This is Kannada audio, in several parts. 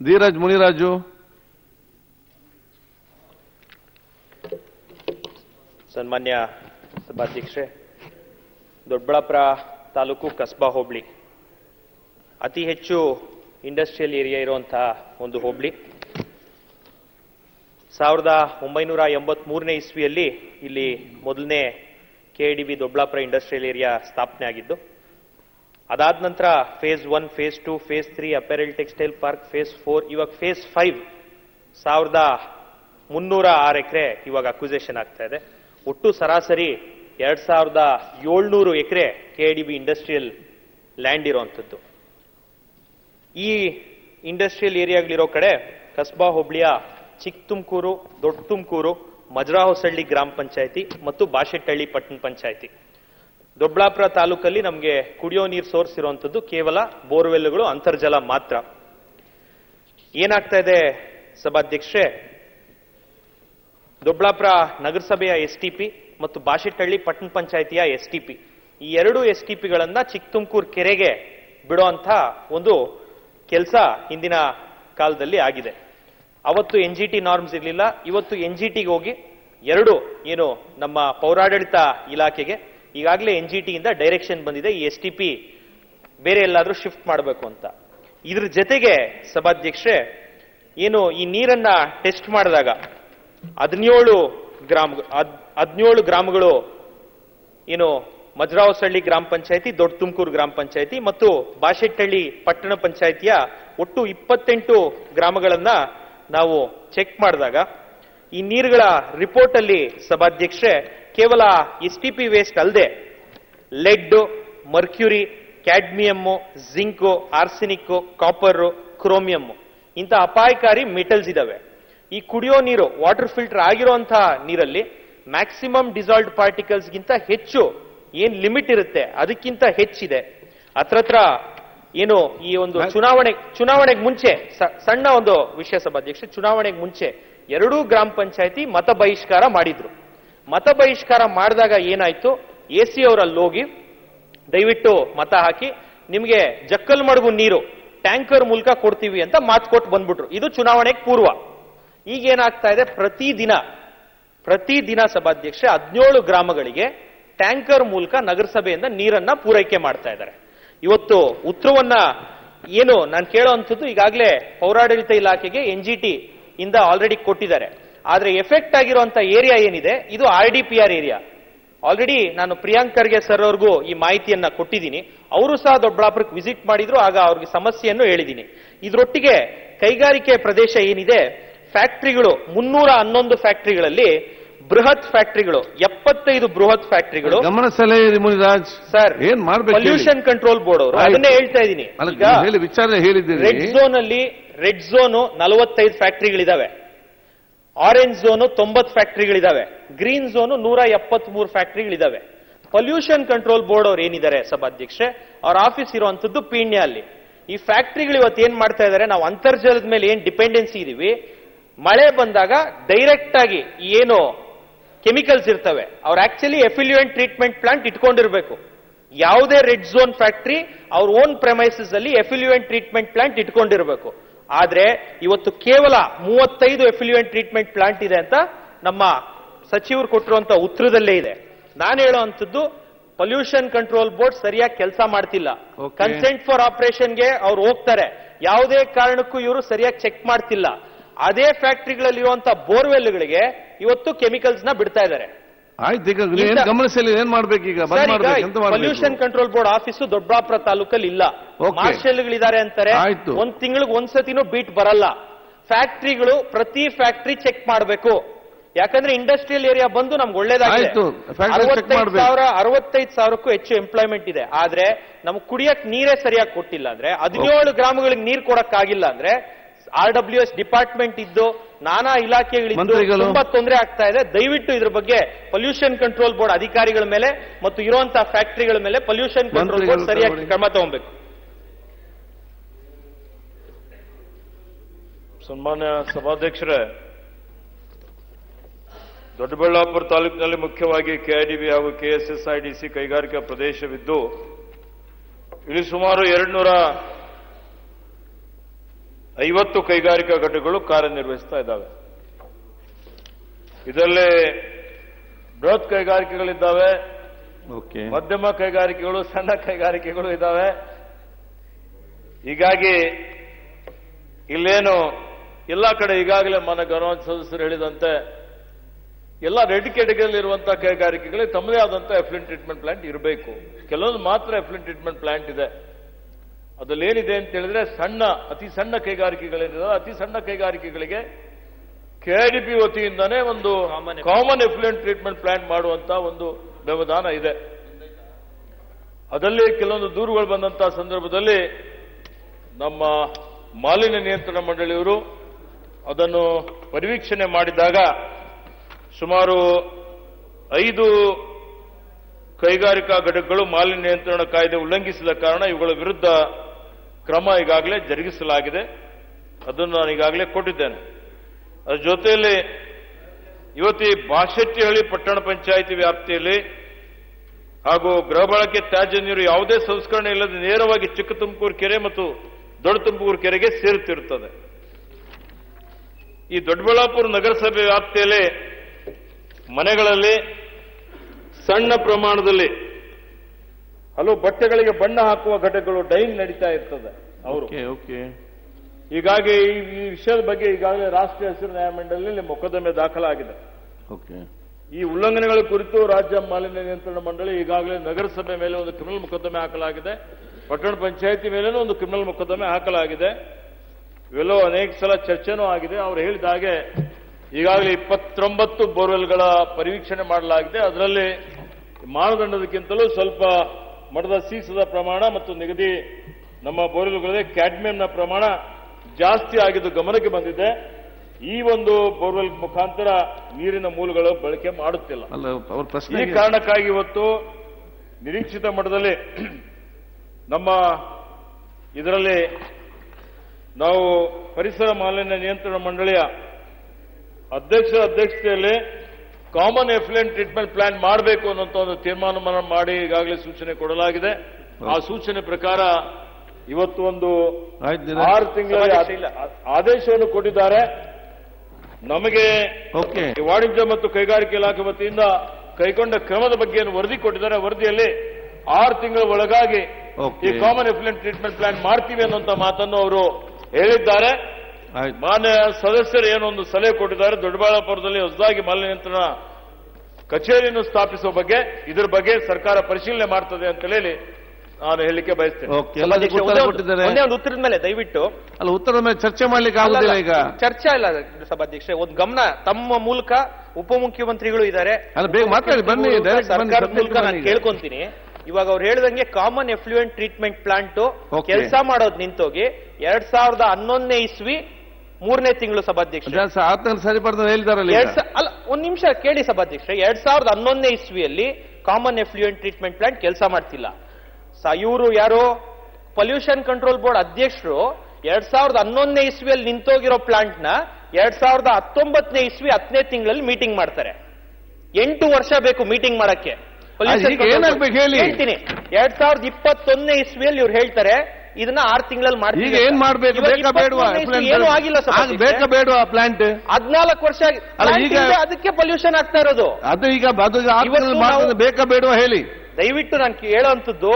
ಧೀರಜ್ ಮುನಿರಾಜು. ಸನ್ಮಾನ್ಯ ಸಭಾಧ್ಯಕ್ಷೆ ದೊಡ್ಡಬಳ್ಳಾಪುರ ತಾಲೂಕು ಕಸ್ಬಾ ಹೋಬಳಿ. ಅತಿ ಹೆಚ್ಚು ಇಂಡಸ್ಟ್ರಿಯಲ್ ಏರಿಯಾ ಇರುವಂತಹ ಒಂದು ಹೋಬಳಿ. ಸಾವಿರದ ಒಂಬೈನೂರ ಎಂಬತ್ಮೂರನೇ ಇಸ್ವಿಯಲ್ಲಿ ಇಲ್ಲಿ ಮೊದಲನೇ K D B Doddaballapur industrial area ಸ್ಥಾಪನೆ ಆಗಿದ್ದು ಅದಾದ ನಂತರ phase one phase two phase three apparel textile park phase four ಇವಾಗ ಫೇಸ್ ಫೈವ್ ಸಾವಿರದ ಮುನ್ನೂರ ಆರು ಎಕರೆ ಇವಾಗ ಅಕ್ವಿಸೇಷನ್ ಆಗ್ತಾ ಇದೆ. ಒಟ್ಟು ಸರಾಸರಿ ಎರಡ್ ಸಾವಿರದ ಏಳ್ನೂರು ಎಕರೆ K D B industrial land ಇರುವಂಥದ್ದು. ಈ ಇಂಡಸ್ಟ್ರಿಯಲ್ ಏರಿಯಾಗಳಿರೋ ಕಡೆ ಕಸ್ಬಾ, ಹೋಬಳಿಯ ಚಿಕ್ಕ ತುಮಕೂರು ದೊಡ್ಡ ತುಮಕೂರು ಮಜ್ರಾ ಹೊಸಳ್ಳಿ ಗ್ರಾಮ ಪಂಚಾಯಿತಿ ಮತ್ತು ಬಾಶೆಟ್ಟಹಳ್ಳಿ ಪಟ್ಟಣ ಪಂಚಾಯತಿ. ದೊಡ್ಡಬಳ್ಳಾಪುರ ತಾಲೂಕಲ್ಲಿ ನಮಗೆ ಕುಡಿಯೋ ನೀರು ಸೋರ್ಸ್ ಇರುವಂಥದ್ದು ಕೇವಲ ಬೋರ್ವೆಲ್ಗಳು, ಅಂತರ್ಜಲ ಮಾತ್ರ. ಏನಾಗ್ತಾ ಇದೆ ಸಭಾಧ್ಯಕ್ಷೆ ದೊಡ್ಡಾಪುರ ನಗರಸಭೆಯ ಎಸ್ ಟಿ ಪಿ ಮತ್ತು ಬಾಶೆಟ್ಟಹಳ್ಳಿ ಪಟ್ಟಣ ಪಂಚಾಯತಿಯ ಎಸ್ ಟಿ ಪಿ ಈ ಎರಡು ಎಸ್ ಟಿ ಪಿಗಳನ್ನ ಚಿಕ್ಕ ತುಮಕೂರು ಕೆರೆಗೆ ಬಿಡುವಂತ ಒಂದು ಕೆಲಸ ಹಿಂದಿನ ಕಾಲದಲ್ಲಿ ಆಗಿದೆ. ಅವತ್ತು ಎನ್ ಜಿ ಟಿ ನಾರ್ಮ್ಸ್ ಇರಲಿಲ್ಲ, ಇವತ್ತು ಎನ್ ಜಿ ಟಿಗೆ ಹೋಗಿ ಎರಡು ಏನು ನಮ್ಮ ಪೌರಾಡಳಿತ ಇಲಾಖೆಗೆ ಈಗಾಗಲೇ ಎನ್ ಜಿ ಟಿಯಿಂದ ಡೈರೆಕ್ಷನ್ ಬಂದಿದೆ, ಈ ಎಸ್ ಟಿ ಪಿ ಬೇರೆ ಎಲ್ಲಾದ್ರೂ ಶಿಫ್ಟ್ ಮಾಡಬೇಕು ಅಂತ. ಇದ್ರ ಜೊತೆಗೆ ಸಭಾಧ್ಯಕ್ಷೆ ಏನು ಈ ನೀರನ್ನ ಟೆಸ್ಟ್ ಮಾಡಿದಾಗ ಹದಿನೇಳು ಗ್ರಾಮ ಹದಿನೇಳು ಗ್ರಾಮಗಳು, ಏನು ಮಜ್ರಾವಸಳ್ಳಿ ಗ್ರಾಮ ಪಂಚಾಯತಿ, ದೊಡ್ಡ ತುಮಕೂರು ಗ್ರಾಮ ಪಂಚಾಯತಿ ಮತ್ತು ಬಾಶೆಟ್ಟಹಳ್ಳಿ ಪಟ್ಟಣ ಪಂಚಾಯತಿಯ ಒಟ್ಟು ಇಪ್ಪತ್ತೆಂಟು ಗ್ರಾಮಗಳನ್ನ ನಾವು ಚೆಕ್ ಮಾಡಿದಾಗ ಈ ನೀರುಗಳ ರಿಪೋರ್ಟ್ ಅಲ್ಲಿ ಸಭಾಧ್ಯಕ್ಷೆ ಕೇವಲ ಎಸ್ ಟಿ ಪಿ ವೇಸ್ಟ್ ಅಲ್ಲದೆ lead mercury cadmium zinc arsenic copper chromium ಇಂಥ ಅಪಾಯಕಾರಿ ಮೆಟಲ್ಸ್ ಇದಾವೆ. ಈ ಕುಡಿಯೋ ನೀರು ವಾಟರ್ ಫಿಲ್ಟರ್ ಆಗಿರುವಂತಹ ನೀರಲ್ಲಿ ಮ್ಯಾಕ್ಸಿಮಮ್ ಡಿಸಾಲ್ವ್ಡ್ ಪಾರ್ಟಿಕಲ್ಸ್ ಗಿಂತ ಹೆಚ್ಚು ಏನ್ ಲಿಮಿಟ್ ಇರುತ್ತೆ? ಅದಕ್ಕಿಂತ ಹೆಚ್ಚಿದೆ. ಹತ್ರತ್ರ ಏನು ಈ ಒಂದು ಚುನಾವಣೆ ಚುನಾವಣೆಗೆ ಮುಂಚೆ ಸಣ್ಣ ಒಂದು ವಿಷಯ ಸಭಾಧ್ಯಕ್ಷ ಚುನಾವಣೆಗೆ ಮುಂಚೆ ಎರಡೂ ಗ್ರಾಮ ಪಂಚಾಯತಿ ಮತ ಬಹಿಷ್ಕಾರ ಮಾಡಿದ್ರು. ಮತ ಬಹಿಷ್ಕಾರ ಮಾಡಿದಾಗ ಏನಾಯ್ತು? ಎ ಸಿ ಅವರಲ್ಲಿ ಹೋಗಿ ದಯವಿಟ್ಟು ಮತ ಹಾಕಿ, ನಿಮಗೆ ಜಕ್ಕಲ್ ಮಡಗು ನೀರು, ಟ್ಯಾಂಕರ್ ಮೂಲಕ ಕೊಡ್ತೀವಿ ಅಂತ ಮಾತು ಕೊಟ್ಟು ಬಂದ್ಬಿಟ್ರು. ಇದು ಚುನಾವಣೆಗೆ ಪೂರ್ವ. ಈಗ ಏನಾಗ್ತಾ ಇದೆ? ಪ್ರತಿದಿನ ಪ್ರತಿದಿನ ಸಭಾಧ್ಯಕ್ಷೆ ಹದಿನೇಳು ಗ್ರಾಮಗಳಿಗೆ ಟ್ಯಾಂಕರ್ ಮೂಲಕ ನಗರಸಭೆಯಿಂದ ನೀರನ್ನ ಪೂರೈಕೆ ಮಾಡ್ತಾ ಇದ್ದಾರೆ. ಇವತ್ತು ಉತ್ತರವನ್ನ ಏನು, ನಾನು ಕೇಳೋವಂಥದ್ದು ಈಗಾಗಲೇ ಪೌರಾಡಳಿತ ಇಲಾಖೆಗೆ, ಎನ್ ಜಿ ಟಿ ಇಂದ ಆಲ್ರೆಡಿ ಕೊಟ್ಟಿದ್ದಾರೆ. ಆದ್ರೆ ಎಫೆಕ್ಟ್ ಆಗಿರುವಂತ ಏರಿಯಾ ಏನಿದೆ? ಇದು R D P R area already ನಾನು ಪ್ರಿಯಾಂಕ್ ಖರ್ಗೆ ಸರ್ ಅವ್ರಿಗೂ ಈ ಮಾಹಿತಿಯನ್ನ ಕೊಟ್ಟಿದ್ದೀನಿ. ಅವರು ಸಹ ದೊಡ್ಡಬಳ್ಳಾಪುರಕ್ಕೆ ವಿಸಿಟ್ ಮಾಡಿದ್ರು ಆಗ ಅವ್ರಿಗೆ ಸಮಸ್ಯೆಯನ್ನು ಹೇಳಿದ್ದೀನಿ. ಇದರೊಟ್ಟಿಗೆ ಕೈಗಾರಿಕೆ ಪ್ರದೇಶ ಏನಿದೆ? ಫ್ಯಾಕ್ಟರಿಗಳು ಮುನ್ನೂರ ಹನ್ನೊಂದು ಫ್ಯಾಕ್ಟರಿಗಳಲ್ಲಿ ಬೃಹತ್ ಫ್ಯಾಕ್ಟರಿಗಳು ಎಪ್ಪತ್ತೈದು ಬೃಹತ್ ಫ್ಯಾಕ್ಟರಿಗಳು. ಗಮನ ಸಲಹೆ ಮುನಿರಾಜ್. ಸರ್ ಏನ್ ಮಾಡ್ಬೇಕು ಪೊಲ್ಯೂಷನ್ ಕಂಟ್ರೋಲ್ ಬೋರ್ಡ್ ಅವರು. ಅದನ್ನೇ ಹೇಳ್ತಾ ಇದ್ದೀನಿ. ರೆಡ್ ಝೋನ್ ಅಲ್ಲಿ ರೆಡ್ ಝೋನು ನಲವತ್ತೈದು ಫ್ಯಾಕ್ಟರಿಗಳಿದಾವೆ. ಆರೆಂಜ್ ಝೋನು ತೊಂಬತ್ ಫ್ಯಾಕ್ಟ್ರಿಗಳಿದ್ದಾವೆ ಗ್ರೀನ್ ಝೋನು ನೂರ ಎಪ್ಪತ್ತ್ ಮೂರು ಫ್ಯಾಕ್ಟ್ರಿಗಳಿದ್ದಾವೆ ಪೊಲ್ಯೂಷನ್ ಕಂಟ್ರೋಲ್ ಬೋರ್ಡ್ ಅವ್ರು ಏನಿದ್ದಾರೆ ಸಭಾಧ್ಯಕ್ಷೆ ಅವ್ರ ಆಫೀಸ್ ಇರುವಂತದ್ದು ಪೀಣ್ಯ ಅಲ್ಲಿ. ಈ ಫ್ಯಾಕ್ಟ್ರಿಗಳು ಇವತ್ತು ಏನ್ ಮಾಡ್ತಾ ಇದ್ದಾರೆ ನಾವು ಅಂತರ್ಜಲದ ಮೇಲೆ ಏನ್ ಡಿಪೆಂಡೆನ್ಸಿ ಇದೀವಿ, ಮಳೆ ಬಂದಾಗ ಡೈರೆಕ್ಟ್ ಆಗಿ ಏನು ಕೆಮಿಕಲ್ಸ್ ಇರ್ತವೆ, ಅವ್ರು ಆಕ್ಚುಲಿ ಎಫಿಲಿಯೆಂಟ್ ಟ್ರೀಟ್ಮೆಂಟ್ ಪ್ಲಾಂಟ್ ಇಟ್ಕೊಂಡಿರ್ಬೇಕು. ಯಾವುದೇ ರೆಡ್ ಝೋನ್ ಫ್ಯಾಕ್ಟ್ರಿ ಅವ್ರ ಓನ್ ಪ್ರೆಮೈಸಸ್ ಅಲ್ಲಿ ಎಫಿಲ್ಯೂಯೆಂಟ್ ಟ್ರೀಟ್ಮೆಂಟ್ ಪ್ಲಾಂಟ್ ಇಟ್ಕೊಂಡಿರ್ಬೇಕು. ಆದ್ರೆ ಇವತ್ತು ಕೇವಲ ಮೂವತ್ತೈದು ಎಫಿಲಿಯೆಂಟ್ ಟ್ರೀಟ್ಮೆಂಟ್ ಪ್ಲಾಂಟ್ ಇದೆ ಅಂತ ನಮ್ಮ ಸಚಿವರು ಕೊಟ್ಟಿರುವಂತ ಉತ್ತರದಲ್ಲೇ ಇದೆ. ನಾನು ಅಂಥದ್ದು ಪೊಲ್ಯೂಷನ್ ಕಂಟ್ರೋಲ್ ಬೋರ್ಡ್ ಸರಿಯಾಗಿ ಕೆಲಸ ಮಾಡ್ತಿಲ್ಲ. ಕನ್ಸೆಂಟ್ ಫಾರ್ ಆಪರೇಷನ್ಗೆ ಅವ್ರು ಹೋಗ್ತಾರೆ. ಯಾವುದೇ ಕಾರಣಕ್ಕೂ ಇವರು ಸರಿಯಾಗಿ ಚೆಕ್ ಮಾಡ್ತಿಲ್ಲ. ಅದೇ ಫ್ಯಾಕ್ಟರಿಗಳಲ್ಲಿ ಇರುವಂತ ಬೋರ್ವೆಲ್ಗಳಿಗೆ ಇವತ್ತು ಕೆಮಿಕಲ್ಸ್ನ ಬಿಡ್ತಾ ಇದ್ದಾರೆ. ಆಯ್ತು ಈಗ ಏನ್ ಇಂಥ- ಗಮನ ಸೆಲೆ ಏನ್ ಮಾಡ್ಬೇಕೀಗ pollution control board office Doddapura ತಾಲೂಕಲ್ಲಿ ಇಲ್ಲ. ಮಾರ್ಷಲ್ಗಳಿದ್ದಾರೆ ಅಂತಾರೆ. ಒಂದ್ ತಿಂಗಳಿಗೆ ಒಂದ್ಸತಿನೂ ಬೀಟ್ ಬರಲ್ಲ. ಫ್ಯಾಕ್ಟ್ರಿಗಳು ಪ್ರತಿ ಫ್ಯಾಕ್ಟರಿ ಚೆಕ್ ಮಾಡಬೇಕು. ಯಾಕಂದ್ರೆ ಇಂಡಸ್ಟ್ರಿಯಲ್ ಏರಿಯಾ ಬಂದು ನಮ್ಗೆ check ಅರವತ್ತೈದು. ಸಾವಿರ ಅರವತ್ತೈದು ಸಾವಿರಕ್ಕೂ ಹೆಚ್ಚು ಎಂಪ್ಲಾಯ್ಮೆಂಟ್ ಇದೆ. ಆದ್ರೆ ನಮ್ಗೆ ಕುಡಿಯಕ್ ನೀರೇ ಸರಿಯಾಗಿ ಕೊಟ್ಟಿಲ್ಲ ಅಂದ್ರೆ ಹದಿನೇಳು ಗ್ರಾಮಗಳಿಗೆ ನೀರ್ ಕೊಡಕ್ ಆಗಿಲ್ಲ ಅಂದ್ರೆ ಆರ್ ಡಬ್ಲ್ಯೂ ಎಸ್ ಡಿಪಾರ್ಟ್ಮೆಂಟ್ ಇದ್ದು ನಾನಾ ಇಲಾಖೆಗಳಿಂದ ಮಂತ್ರಿಗಳು. ತುಂಬಾ ತೊಂದರೆ ಆಗ್ತಾ ಇದೆ ದಯವಿಟ್ಟು ಇದ್ರ ಬಗ್ಗೆ ಪೊಲ್ಯೂಷನ್ ಕಂಟ್ರೋಲ್ ಬೋರ್ಡ್ ಅಧಿಕಾರಿಗಳ ಮೇಲೆ ಮತ್ತು ಇರುವಂತಹ ಫ್ಯಾಕ್ಟರಿಗಳ ಮೇಲೆ ಪೊಲ್ಯೂಷನ್ ಕಂಟ್ರೋಲ್ ಬೋರ್ಡ್ ಸರಿಯಾಗಿ. ಕ್ರಮ ತಗೊಬೇಕು ಸನ್ಮಾನ್ಯ ಸಭಾಧ್ಯಕ್ಷರೇ ದೊಡ್ಡಬಳ್ಳಾಪುರ ತಾಲೂಕಿನಲ್ಲಿ ಮುಖ್ಯವಾಗಿ ಕೆಐಡಿಬಿ ಹಾಗೂ ಕೆಎಸ್ಎಸ್ಐಡಿಸಿ ಕೈಗಾರಿಕಾ ಪ್ರದೇಶವಿದ್ದು ಇಲ್ಲಿ ಸುಮಾರು ಎರಡ್ನೂರ ಐವತ್ತು ಕೈಗಾರಿಕಾ ಘಟಕಗಳು ಕಾರ್ಯನಿರ್ವಹಿಸ್ತಾ ಇದ್ದಾವೆ. ಇದರಲ್ಲಿ ಬೃಹತ್ ಕೈಗಾರಿಕೆಗಳಿದ್ದಾವೆ. ಮಧ್ಯಮ ಕೈಗಾರಿಕೆಗಳು ಸಣ್ಣ ಕೈಗಾರಿಕೆಗಳು ಇದ್ದಾವೆ. ಹೀಗಾಗಿ ಇಲ್ಲೇನು ಎಲ್ಲ ಕಡೆ ಈಗಾಗಲೇ ಮನ ಗೌರವ ಸದಸ್ಯರು ಹೇಳಿದಂತೆ ಎಲ್ಲ ರೆಡ್ ಇರುವಂತಹ ಕೈಗಾರಿಕೆಗಳಿಗೆ ತಮ್ಮದೇ ಆದಂತಹ ಎಫ್ಲಿನ್ ಟ್ರೀಟ್ಮೆಂಟ್ ಪ್ಲಾಂಟ್ ಇರಬೇಕು. ಕೆಲವೊಂದು ಮಾತ್ರ ಎಫ್ಲಿನ್ ಟ್ರೀಟ್ಮೆಂಟ್ ಪ್ಲಾಂಟ್ ಇದೆ. ಅದ್ರಲ್ಲಿ ಏನಿದೆ ಅಂತ ಹೇಳಿದ್ರೆ ಸಣ್ಣ ಅತಿ ಸಣ್ಣ ಕೈಗಾರಿಕೆಗಳೇನಿದೆ ಅತಿ ಸಣ್ಣ ಕೈಗಾರಿಕೆಗಳಿಗೆ ಕೆಡಿಪಿ ವತಿಯಿಂದನೇ ಒಂದು ಕಾಮನ್ ಎಫ್ಲೂಯೆಂಟ್ ಟ್ರೀಟ್ಮೆಂಟ್ ಪ್ಲಾಂಟ್ ಮಾಡುವಂತ ಒಂದು ವ್ಯವಧಾನ ಇದೆ. ಅದರಲ್ಲಿ ಕೆಲವೊಂದು ದೂರುಗಳು ಬಂದಂತ ಸಂದರ್ಭದಲ್ಲಿ ನಮ್ಮ ಮಾಲಿನ್ಯ ನಿಯಂತ್ರಣ ಮಂಡಳಿಯವರು ಅದನ್ನು ಪರಿವೀಕ್ಷಣೆ ಮಾಡಿದಾಗ ಸುಮಾರು ಐದು ಕೈಗಾರಿಕಾ ಘಟಕಗಳು ಮಾಲಿನ್ಯ ನಿಯಂತ್ರಣ ಕಾಯ್ದೆ ಉಲ್ಲಂಘಿಸಿದ ಕಾರಣ ಇವುಗಳ ವಿರುದ್ಧ ಕ್ರಮ ಈಗಾಗಲೇ ಜರುಗಿಸಲಾಗಿದೆ. ಅದನ್ನು ನಾನು ಈಗಾಗಲೇ ಕೊಟ್ಟಿದ್ದೇನೆ. ಅದರ ಜೊತೆಯಲ್ಲಿ ಇವತ್ತಿ ಬಾಶೆಟ್ಟಿಹಳ್ಳಿ ಪಟ್ಟಣ ಪಂಚಾಯಿತಿ ವ್ಯಾಪ್ತಿಯಲ್ಲಿ ಹಾಗೂ ಗೃಹ ಬಳಕೆ ತ್ಯಾಜ್ಯ ನೀರು ಯಾವುದೇ ಸಂಸ್ಕರಣೆ ಇಲ್ಲದೆ ನೇರವಾಗಿ ಚಿಕ್ಕ ತುಮಕೂರು ಕೆರೆ ಮತ್ತು ದೊಡ್ಡ ತುಮಕೂರು ಕೆರೆಗೆ ಸೇರುತ್ತಿರುತ್ತದೆ. ಈ ದೊಡ್ಡಬಳ್ಳಾಪುರ ನಗರಸಭೆ ವ್ಯಾಪ್ತಿಯಲ್ಲಿ ಮನೆಗಳಲ್ಲಿ ಸಣ್ಣ ಪ್ರಮಾಣದಲ್ಲಿ ಹಲವು ಬಟ್ಟೆಗಳಿಗೆ ಬಣ್ಣ ಹಾಕುವ ಘಟಕಗಳು ಡೈನ್ ನಡೀತಾ ಇರ್ತದೆ ಅವರು. ಹೀಗಾಗಿ ಈ ವಿಷಯದ ಬಗ್ಗೆ ಈಗಾಗಲೇ ರಾಷ್ಟ್ರೀಯ ಹಸಿರು ನ್ಯಾಯಮಂಡಳಿಯಲ್ಲಿ ಮೊಕದ್ದಮೆ ದಾಖಲಾಗಿದೆ. ಓಕೆ. ಈ ಉಲ್ಲಂಘನೆಗಳ ಕುರಿತು ರಾಜ್ಯ ಮಾಲಿನ್ಯ ನಿಯಂತ್ರಣ ಮಂಡಳಿ ಈಗಾಗಲೇ ನಗರಸಭೆ ಮೇಲೆ ಒಂದು ಕ್ರಿಮಿನಲ್ ಮೊಕದ್ದಮೆ ಹಾಕಲಾಗಿದೆ. ಪಟ್ಟಣ ಪಂಚಾಯಿತಿ ಮೇಲೇನೂ ಒಂದು ಕ್ರಿಮಿನಲ್ ಮೊಕದ್ದಮೆ ಹಾಕಲಾಗಿದೆ. ಇವೆಲ್ಲೋ ಅನೇಕ ಸಲ ಚರ್ಚೆನೂ ಆಗಿದೆ. ಅವರು ಹೇಳಿದ ಹಾಗೆ ಈಗಾಗಲೇ ಇಪ್ಪತ್ತೊಂಬತ್ತು ಬೋರ್ವೆಲ್ಗಳ ಪರಿವೀಕ್ಷಣೆ ಮಾಡಲಾಗಿದೆ. ಅದರಲ್ಲಿ ಮಾನದಂಡದಕ್ಕಿಂತಲೂ ಸ್ವಲ್ಪ ಮಠದ ಸೀಸದ ಪ್ರಮಾಣ ಮತ್ತು ನಿಗದಿ ನಮ್ಮ ಬೋರ್ವೆಲ್ಗಳಲ್ಲಿ ಕ್ಯಾಡ್ಮಿಯಂನ ಪ್ರಮಾಣ ಜಾಸ್ತಿ ಆಗಿದ್ದು ಗಮನಕ್ಕೆ ಬಂದಿದೆ. ಈ ಒಂದು ಬೋರ್ವೆಲ್ ಮುಖಾಂತರ ನೀರಿನ ಮೂಲಗಳು ಬಳಕೆ ಮಾಡುತ್ತಿಲ್ಲ. ಈ ಕಾರಣಕ್ಕಾಗಿ ಇವತ್ತು ನಿರೀಕ್ಷಿತ ಮಟ್ಟದಲ್ಲಿ ನಮ್ಮ ಇದರಲ್ಲಿ ನಾವು ಪರಿಸರ ಮಾಲಿನ್ಯ ನಿಯಂತ್ರಣ ಮಂಡಳಿಯ ಅಧ್ಯಕ್ಷರ ಅಧ್ಯಕ್ಷತೆಯಲ್ಲಿ ಕಾಮನ್ ಎಫ್ಲೆಂಟ್ ಟ್ರೀಟ್ಮೆಂಟ್ ಪ್ಲಾನ್ ಮಾಡಬೇಕು ಅನ್ನೋಂಥ ಒಂದು ತೀರ್ಮಾನವನ್ನು ಮಾಡಿ ಈಗಾಗಲೇ ಸೂಚನೆ ಕೊಡಲಾಗಿದೆ. ಆ ಸೂಚನೆ ಪ್ರಕಾರ ಇವತ್ತು ಒಂದು ಆರು ತಿಂಗಳ ಆದೇಶವನ್ನು ಕೊಟ್ಟಿದ್ದಾರೆ. ನಮಗೆ ಓಕೆ. ಈ ವಾಣಿಜ್ಯ ಮತ್ತು ಕೈಗಾರಿಕೆ ಇಲಾಖೆ ವತಿಯಿಂದ ಕೈಗೊಂಡ ಕ್ರಮದ ಬಗ್ಗೆ ಏನು ವರದಿ ಕೊಟ್ಟಿದ್ದಾರೆ. ವರದಿಯಲ್ಲಿ ಆರು ತಿಂಗಳ ಒಳಗಾಗಿ. ಈ ಕಾಮನ್ ಎಫ್ಲೆಂಟ್ ಟ್ರೀಟ್ಮೆಂಟ್ ಪ್ಲಾನ್ ಮಾಡ್ತೀವಿ ಅನ್ನುವಂತ ಮಾತನ್ನು ಅವರು ಹೇಳಿದ್ದಾರೆ. ಮಾನ್ಯ ಸದಸ್ಯರು ಏನೊಂದು ಸಲಹೆ ಕೊಟ್ಟಿದ್ದಾರೆ ದೊಡ್ಡಬಳ್ಳಾಪುರದಲ್ಲಿ ಹೊಸದಾಗಿ ಮಾಲಿನ್ಯ ನಿಯಂತ್ರಣ ಕಚೇರಿಯನ್ನು ಸ್ಥಾಪಿಸುವ ಬಗ್ಗೆ ಇದರ ಬಗ್ಗೆ ಸರ್ಕಾರ ಪರಿಶೀಲನೆ ಮಾಡ್ತದೆ ಅಂತ ಹೇಳಿ ನಾನು ಹೇಳಿಕೆ ಬಯಸ್ತೇನೆ. ಒಂದೇ ಒಂದು- ಉತ್ತರದ ಮೇಲೆ ದಯವಿಟ್ಟು. ಅಲ್ಲ ಉತ್ತರದ ಮೇಲೆ ಚರ್ಚೆ ಮಾಡ್ಲಿಕ್ಕೆ ಆಗುದಿಲ್ಲ ಈಗ? ಚರ್ಚೆ ಇಲ್ಲ ಸಭಾಧ್ಯಕ್ಷ ಒಂದು ಗಮನ ತಮ್ಮ ಮೂಲಕ ಉಪಮುಖ್ಯಮಂತ್ರಿಗಳು ಇದ್ದಾರೆ. ಅಲ್ಲ, ಬೇಗ ಮಾತಾಡಿ, ಬನ್ನಿ, direct ಬನ್ನಿ, ಸರ್ಕಾರದ ಮೂಲಕ ನಾನು ಕೇಳ್ಕೊಂತೀನಿ. ಇವಾಗ ಅವ್ರು ಹೇಳ್ದಂಗೆ ಕಾಮನ್ ಎಫ್ಲೂಯೆಂಟ್ ಟ್ರೀಟ್ಮೆಂಟ್ ಪ್ಲಾಂಟ್. ಕೆಲಸ ಮಾಡೋದು ನಿಂತೋಗಿ ಎರಡ್ ಸಾವಿರದ ಹನ್ನೊಂದನೇ ಇಸ್ವಿ ಮೂರನೇ ತಿಂಗಳು ಸಭಾಧ್ಯಕ್ಷ. ಹೇಳಿದಾರಲ್ಲ ಈಗ. ಅಲ್ಲ ಒಂದ್ ನಿಮಿಷ ಕೇಳಿ ಸಭಾಧ್ಯಕ್ಷ. ಎರಡ್ ಸಾವಿರದ ಹನ್ನೊಂದನೇ ಇಸ್ವಿಯಲ್ಲಿ ಕಾಮನ್ ಎಫ್ಲೂಯೆಂಟ್ ಟ್ರೀಟ್ಮೆಂಟ್ ಪ್ಲಾಂಟ್ ಕೆಲಸ ಮಾಡ್ತಿಲ್ಲ. ಇವರು ಯಾರು ಪೊಲ್ಯೂಷನ್ ಕಂಟ್ರೋಲ್ ಬೋರ್ಡ್ ಅಧ್ಯಕ್ಷರು ಎರಡ್ ಸಾವಿರದ ಹನ್ನೊಂದನೇ ಇಸ್ವಿಯಲ್ಲಿ ನಿಂತೋಗಿರೋ ಪ್ಲಾಂಟ್ನ ಎರಡ್ ಸಾವಿರದ ಹತ್ತೊಂಬತ್ತನೇ ಇಸ್ವಿ ಹತ್ತನೇ ತಿಂಗಳಲ್ಲಿ ಮೀಟಿಂಗ್ ಮಾಡ್ತಾರೆ. ಎಂಟು ವರ್ಷ ಬೇಕು ಮೀಟಿಂಗ್ ಮಾಡಕ್ಕೆ? ಹೇಳ್ತೀನಿ. ಎರಡ್ ಸಾವಿರದ ಇಪ್ಪತ್ತೊಂದನೇ ಇಸ್ವಿಯಲ್ಲಿ ಇವ್ರು ಹೇಳ್ತಾರೆ ಇದನ್ನ ಆರ್ ತಿಂಗಳಲ್ಲಿ ಮಾಡ್ತೀವಿ ಈಗ ಏನ್ ಮಾಡ್ಬೇಕು? ಏನು ಬೇಕಾ ಬೇಡವಾ ಇಪ್ಪತ್ತೊಂದನೇ ಆಗಿಲ್ಲ ಸರ್. ಬೇಕಾ ಬೇಡವಾ ಪ್ಲಾಂಟ್ ಹದ್ನಾಲ್ಕು ವರ್ಷ ಆಗಿ- ಈಗ- ಅದಕ್ಕೆ ಪೊಲ್ಯೂಷನ್ ಆಗ್ತಾ ಇರೋದು. ಅದು ಈಗ ಬೇಕಾ ಬೇಡವಾ ಹೇಳಿ? ದಯವಿಟ್ಟು ನಾನು ಕೇಳೋಂಥದ್ದು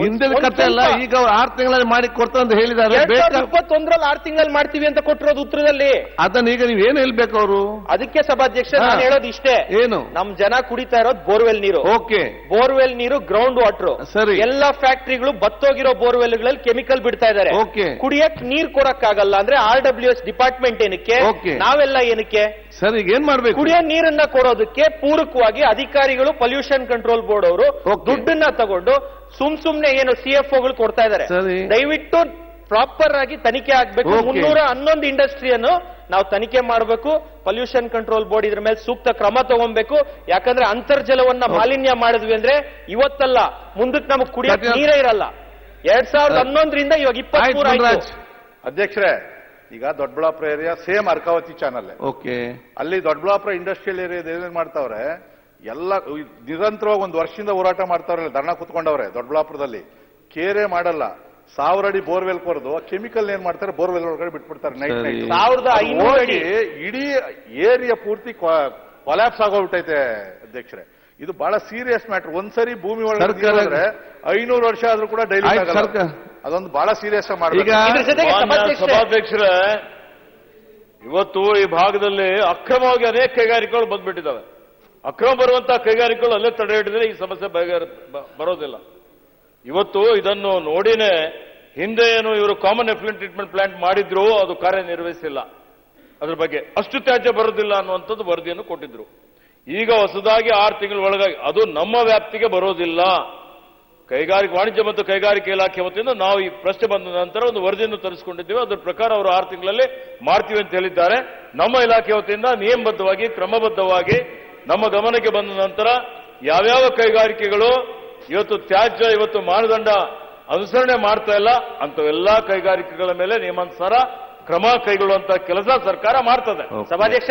ಹಿಂದಿನ ಕತೆ ಅಲ್ಲ ಈಗ ಅವ್ರು ಆರ್ ತಿಂಗಳಲ್ಲಿ ಮಾಡಿ ಕೊಡ್ತಾ ಅಂತ ಹೇಳಿದ್ದಾರೆ ಇಪ್ಪತ್ತೊಂದ್ರಲ್ಲಿ ಆರ್ ತಿಂಗಳಲ್ಲಿ ಮಾಡ್ತೀವಿ ಅಂತ ಕೊಟ್ಟಿರೋದು ಉತ್ತರದಲ್ಲಿ. ಅದನ್ನ ಈಗ ನೀವ್ ಏನ್ ಹೇಳ್ಬೇಕು ಅವರು? ಅದಕ್ಕೆ ಸಭಾಧ್ಯಕ್ಷ ನಾನು ಹೇಳೋದು ಇಷ್ಟೇ. ಏನು? ನಮ್ ಜನ ಕುಡಿತಾ ಇರೋದು ಬೋರ್ವೆಲ್ ನೀರು. ಓಕೆ. ಬೋರ್ವೆಲ್ ನೀರು ಗ್ರೌಂಡ್ ವಾಟರ್ ಸರಿ. ಎಲ್ಲಾ ಫ್ಯಾಕ್ಟರಿಗಳು ಬತ್ತೋಗಿರೋ ಬೋರ್ವೆಲ್ಗಳಲ್ಲಿ ಕೆಮಿಕಲ್ ಬಿಡ್ತಾ ಇದ್ದಾರೆ. ಓಕೆ. ಕುಡಿಯಕ್ ನೀರ್ ಕೊಡಕ್ಕಾಗಲ್ಲ ಅಂದ್ರೆ ಆರ್ ಡಬ್ಲ್ಯೂ ಎಸ್ ಡಿಪಾರ್ಟ್ಮೆಂಟ್ ಏನಕ್ಕೆ. ನಾವೆಲ್ಲ ಏನಕ್ಕೆ? ಸರ್ ಈಗ ಏನ್ ಮಾಡ್ಬೇಕು? ಕುಡಿಯೋ ನೀರನ್ನ ಕೊಡೋದಕ್ಕೆ ಪೂರಕವಾಗಿ ಅಧಿಕಾರಿಗಳು ಪೊಲ್ಯೂಷನ್ ಕಂಟ್ರೋಲ್ ಬೋರ್ಡ್ ಅವರು ದುಡ್ಡನ್ನ ತಗೊಂಡು ಸುಮ್ ಸುಮ್ನೆ ಏನು ಸಿ ಎಫ್ ಓಗಳು ಕೊಡ್ತಾ ಇದ್ದಾರೆ. ದಯವಿಟ್ಟು ಪ್ರಾಪರ್ ಆಗಿ ತನಿಖೆ ಆಗ್ಬೇಕು. ಮುನ್ನೂರ ಹನ್ನೊಂದು ಇಂಡಸ್ಟ್ರಿಯನ್ನು ನಾವು ತನಿಖೆ ಮಾಡಬೇಕು. ಪೊಲ್ಯೂಷನ್ ಕಂಟ್ರೋಲ್ ಬೋರ್ಡ್ ಇದ್ರ ಮೇಲೆ ಸೂಕ್ತ ಕ್ರಮ ತಗೊಬೇಕು. ಯಾಕಂದ್ರೆ ಅಂತರ್ಜಲವನ್ನ ಮಾಲಿನ್ಯ ಮಾಡಿದ್ವಿ ಅಂದ್ರೆ ಇವತ್ತಲ್ಲ ಮುಂದಕ್ಕೆ ನಮಗೆ ಕುಡಿಯಕ್ಕೆ ಸತ್ಯ- ನೀರೇ ಇರಲ್ಲ. ಎರಡ್ ಸಾವಿರದ ಹನ್ನೊಂದರಿಂದ ಇವಾಗ ಇಪ್ಪತ್ತ್ ಅಧ್ಯಕ್ಷರೇ ಈಗ Doddaballapur area same Arkavathi channel okay ಅಲ್ಲಿ ದೊಡ್ಡಬಳ್ಳಾಪುರ ಇಂಡಸ್ಟ್ರಿಯಲ್ ಏರಿಯಾದ ಏನೇನ್ ಮಾಡ್ತಾವ್ರೆ ಎಲ್ಲ ನಿರಂತರವಾಗಿ ಒಂದು ವರ್ಷದಿಂದ ಹೋರಾಟ ಮಾಡ್ತಾರಲ್ಲ ಧರ್ಣ ಕುತ್ಕೊಂಡವ್ರೆ ದೊಡ್ಡಬಳ್ಳಾಪುರದಲ್ಲಿ ಕೇರೆ ಮಾಡಲ್ಲ. ಸಾವಿರ ಅಡಿ ಬೋರ್ವೆಲ್ ಕೊರೆದು ಕೆಮಿಕಲ್ ಏನ್ ಮಾಡ್ತಾರೆ ಬೋರ್ವೆಲ್ ಒಳಗಡೆ ಬಿಟ್ಬಿಡ್ತಾರೆ ನೈಟ್ ನೈಟ್. ಸಾವಿರದ ಐನೂರು ಅಡಿ. ಇಡೀ ಏರಿಯಾ ಪೂರ್ತಿ ಕೊಲ್ಯಾಪ್ಸ್ ಆಗೋಗ್ಬಿಟ್ಟೈತೆ ಅಧ್ಯಕ್ಷರೇ. ಇದು ಬಹಳ ಸೀರಿಯಸ್ ಮ್ಯಾಟರ್ ಒಂದ್ಸರಿ ಭೂಮಿ ಒಳಗೆ ಐನೂರು ವರ್ಷ ಆದ್ರೂ ಕೂಡ ಡೈಲಿ ಅದೊಂದು ಬಹಳ ಸೀರಿಯಸ್ ಆಗಿ ಮಾಡ್ಬೇಕು. ಇದ್ರ ಜೊತೆಗೆ ಮಾನ್ಯ ಸಭಾಧ್ಯಕ್ಷರೇ, ಸಭಾಧ್ಯಕ್ಷರೇ ಇವತ್ತು ಈ ಭಾಗದಲ್ಲಿ ಅಕ್ರಮವಾಗಿ ಅನೇಕ ಕೈಗಾರಿಕೆಗಳು ಬಂದ್ಬಿಟ್ಟಿದ್ದಾವೆ. ಅಕ್ರಮ ಬರುವಂತಹ ಕೈಗಾರಿಕೆಗಳು ಅಲ್ಲೇ ತಡೆ ಹಿಡಿದ್ರೆ ಈ ಸಮಸ್ಯೆ ಬಗೆಹರ ಬರೋದಿಲ್ಲ. ಇವತ್ತು ಇದನ್ನು ನೋಡಿನೇ ಹಿಂದೆ ಏನು ಇವರು ಕಾಮನ್ ಎಫ್ಲೆಂಟ್ ಟ್ರೀಟ್ಮೆಂಟ್ ಪ್ಲಾಂಟ್ ಮಾಡಿದ್ರು ಅದು ಕಾರ್ಯನಿರ್ವಹಿಸಿಲ್ಲ. ಅದ್ರ ಬಗ್ಗೆ ಅಷ್ಟು ತ್ಯಾಜ್ಯ ಬರೋದಿಲ್ಲ ಅನ್ನುವಂಥದ್ದು ವರದಿಯನ್ನು ಕೊಟ್ಟಿದ್ರು. ಈಗ ಹೊಸದಾಗಿ ಆರು ತಿಂಗಳ ಒಳಗಾಗಿ ಅದು ನಮ್ಮ ವ್ಯಾಪ್ತಿಗೆ ಬರೋದಿಲ್ಲ. ಕೈಗಾರಿಕೆ, ವಾಣಿಜ್ಯ ಮತ್ತು ಕೈಗಾರಿಕೆ ಇಲಾಖೆ ವತಿಯಿಂದ ನಾವು ಈ ಪ್ರಶ್ನೆ ಬಂದ ನಂತರ ಒಂದು ವರದಿಯನ್ನು ತರಿಸಿಕೊಂಡಿದ್ದೀವಿ. ಅದರ ಪ್ರಕಾರ ಅವರು ಆರು ತಿಂಗಳಲ್ಲಿ ಮಾಡ್ತೀವಿ ಅಂತ ಹೇಳಿದ್ದಾರೆ. ನಮ್ಮ ಇಲಾಖೆ ವತಿಯಿಂದ ನಿಯಮಬದ್ಧವಾಗಿ, ಕ್ರಮಬದ್ಧವಾಗಿ ನಮ್ಮ ಗಮನಕ್ಕೆ ಬಂದ ನಂತರ ಯಾವ್ಯಾವ ಕೈಗಾರಿಕೆಗಳು ಇವತ್ತು ತ್ಯಾಜ್ಯ ಇವತ್ತು ಮಾನದಂಡ ಅನುಸರಣೆ ಮಾಡ್ತಾ ಇಲ್ಲ ಅಂತವೆಲ್ಲ ಕೈಗಾರಿಕೆಗಳ ಮೇಲೆ ನಿಯಮಾನುಸಾರ ಕ್ರಮ ಕೈಗೊಳ್ಳುವಂತ ಕೆಲಸ ಸರ್ಕಾರ ಮಾಡ್ತದೆ. ಸಭಾಧ್ಯಕ್ಷ